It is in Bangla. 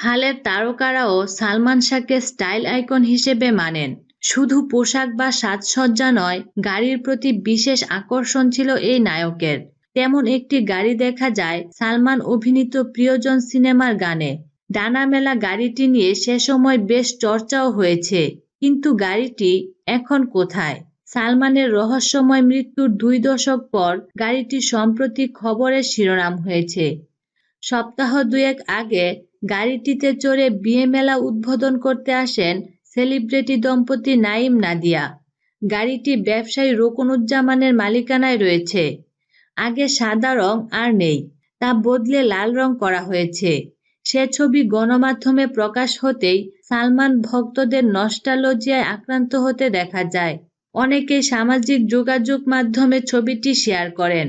হালের তারকারাও সালমান শাহকে স্টাইল আইকন হিসেবে মানেন। শুধু পোশাক বা সাজসজ্জা নয়, গাড়ির প্রতি বিশেষ আকর্ষণ ছিল এই নায়কের। তেমন একটি গাড়ি দেখা যায় সালমান অভিনীত প্রিয়জন সিনেমার গানে। ডানা মেলা গাড়িটি নিয়ে সে সময় বেশ চর্চাও হয়েছে, কিন্তু গাড়িটি এখন কোথায়? সালমানের রহস্যময় মৃত্যুর দুই দশক পর গাড়িটি সম্প্রতি খবরের শিরোনাম হয়েছে। সপ্তাহ দুয়েক আগে গাড়িটিতে চড়ে বিয়ে মেলা উদ্বোধন করতে আসেন সেলিব্রিটি দম্পতি নাইম নাদিয়া। গাড়িটি ব্যবসায়ী রোকনুজ্জামানের মালিকানায় রয়েছে। আগে সাদা রং আর নেই, তা বদলে লাল রং করা হয়েছে। সে ছবি গণমাধ্যমে প্রকাশ হতেই সালমান ভক্তদের নস্টালজিয়ায় আক্রান্ত হতে দেখা যায়। অনেকে সামাজিক যোগাযোগ মাধ্যমে ছবিটি শেয়ার করেন।